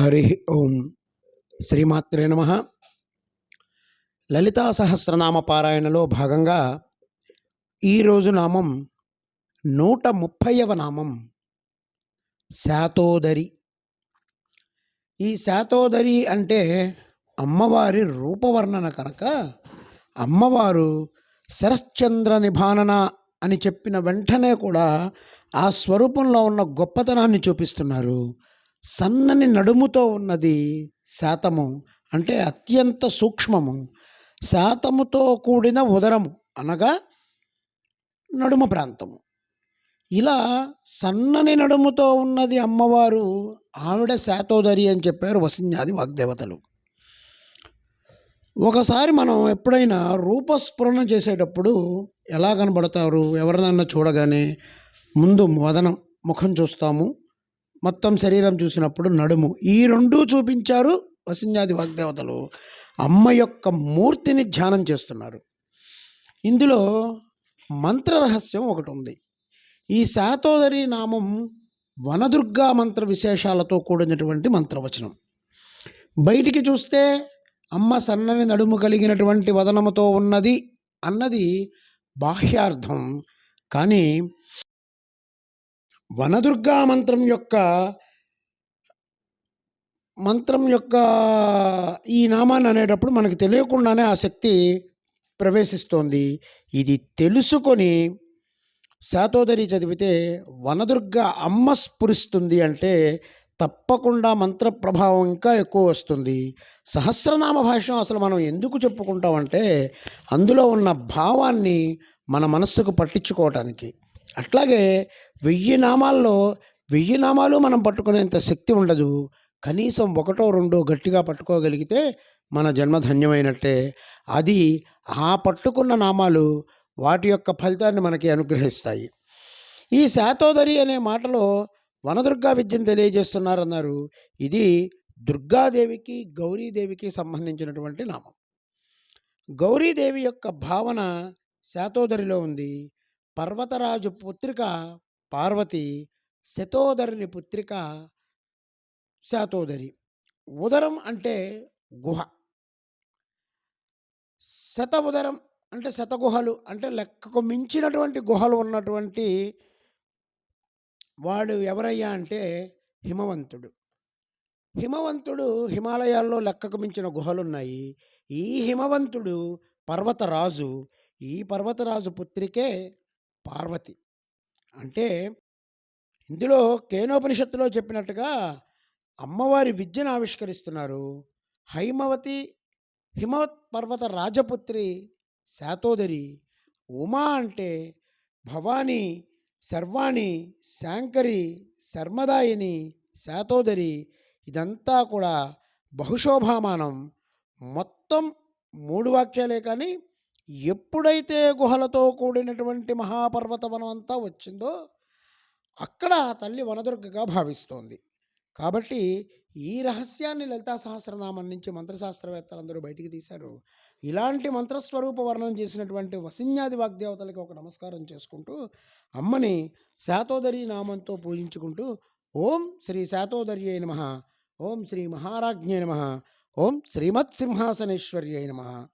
హరి ఓం శ్రీమాత్రే నమ. లలితా సహస్రనామ పారాయణలో భాగంగా ఈరోజు నామం నూట ముప్పైవ నామం శాతోదరి. ఈ శాతోదరి అంటే అమ్మవారి రూపవర్ణన కనుక అమ్మవారు శరశ్చంద్ర నిభానన అని చెప్పిన వెంటనే కూడా ఆ స్వరూపంలో ఉన్న గొప్పతనాన్ని చూపిస్తున్నారు. సన్నని నడుముతో ఉన్నది శాతము అంటే అత్యంత సూక్ష్మము. శాతముతో కూడిన ఉదరము అనగా నడుమ ప్రాంతము. ఇలా సన్నని నడుముతో ఉన్నది అమ్మవారు ఆవిడ శాతోదరి అని చెప్పారు వసిన్యాది వాగ్దేవతలు. ఒకసారి మనం ఎప్పుడైనా రూపస్ఫురణ చేసేటప్పుడు ఎలా కనబడతారు? ఎవరినన్నా చూడగానే ముందు వదనం ముఖం చూస్తాము. మొత్తం శరీరం చూసినప్పుడు నడుము. ఈ రెండూ చూపించారు వసిన్యాది వాగ్దేవతలు. అమ్మ యొక్క మూర్తిని ధ్యానం చేస్తున్నారు. ఇందులో మంత్ర రహస్యం ఒకటి ఉంది ఈ శాతోదరి నామం వనదుర్గా మంత్ర విశేషాలతో కూడినటువంటి మంత్రవచనం. బయటికి చూస్తే అమ్మ సన్నని నడుము కలిగినటువంటి వదనముతో ఉన్నది అన్నది బాహ్యార్థం. కానీ వనదుర్గా మంత్రం యొక్క మంత్రం యొక్క ఈ నామాన్ని అనేటప్పుడు మనకు తెలియకుండానే ఆ శక్తి ప్రవేశిస్తోంది. ఇది తెలుసుకొని శాతోదరి చదివితే వనదుర్గ అమ్మ స్ఫురిస్తుంది అంటే తప్పకుండా మంత్ర ప్రభావం ఇంకా ఎక్కువ వస్తుంది. సహస్రనామ భాష్యం అసలు మనం ఎందుకు చెప్పుకుంటామంటే అందులో ఉన్న భావాన్ని మన మనస్సుకు పట్టించుకోవటానికి. అట్లాగే వెయ్యి నామాల్లో వెయ్యి నామాలు మనం పట్టుకునేంత శక్తి ఉండదు. కనీసం ఒకటో రెండో గట్టిగా పట్టుకోగలిగితే మన జన్మ ధన్యమైనట్టే. అది ఆ పట్టుకున్న నామాలు వాటి యొక్క ఫలితాన్ని మనకి అనుగ్రహిస్తాయి. ఈ శాతోదరి అనే మాటలో వనదుర్గా విద్యను తెలియజేస్తున్నారన్నారు. ఇది దుర్గాదేవికి గౌరీదేవికి సంబంధించినటువంటి నామం. గౌరీదేవి యొక్క భావన శాతోదరిలో ఉంది. పర్వతరాజు పుత్రిక పార్వతి శతోదరిని పుత్రిక శాతోదరి. ఉదరం అంటే గుహ. శత ఉదరం అంటే శతగుహలు అంటే లెక్కకు మించినటువంటి గుహలు ఉన్నటువంటి వాడు ఎవరయ్యా అంటే హిమవంతుడు. హిమవంతుడు హిమాలయాల్లో లెక్కకు మించిన గుహలున్నాయి. ఈ హిమవంతుడు పర్వతరాజు. ఈ పర్వతరాజు పుత్రికే పార్వతి. అంటే ఇందులో కేనోపనిషత్తులో చెప్పినట్టుగా అమ్మవారి విద్యను ఆవిష్కరిస్తున్నారు. హైమవతి హిమవత్ పర్వత రాజపుత్రి శాతోదరి ఉమా అంటే భవానీ సర్వాణి శాంకరి శర్మదాయిని శాతోదరి. ఇదంతా కూడా బహుశోభామానం. మొత్తం మూడు వాక్యాలే కానీ ఎప్పుడైతే గుహలతో కూడినటువంటి మహాపర్వతవనం అంతా వచ్చిందో అక్కడ తల్లి వనదుర్గగా భావిస్తోంది. కాబట్టి ఈ రహస్యాన్ని లలితా సహస్రనామం నుంచి మంత్రశాస్త్రవేత్తలందరూ బయటికి తీశారు. ఇలాంటి మంత్రస్వరూప వర్ణం చేసినటువంటి వసిన్యాది వాగ్దేవతలకి ఒక నమస్కారం చేసుకుంటూ అమ్మని శాతోదరి నామంతో పూజించుకుంటూ ఓం శ్రీ శాతోదర్యై నమ ఓం శ్రీ మహారాజ్ఞే నమ ఓం శ్రీమత్సింహాసనేశ్వర్యై నమ.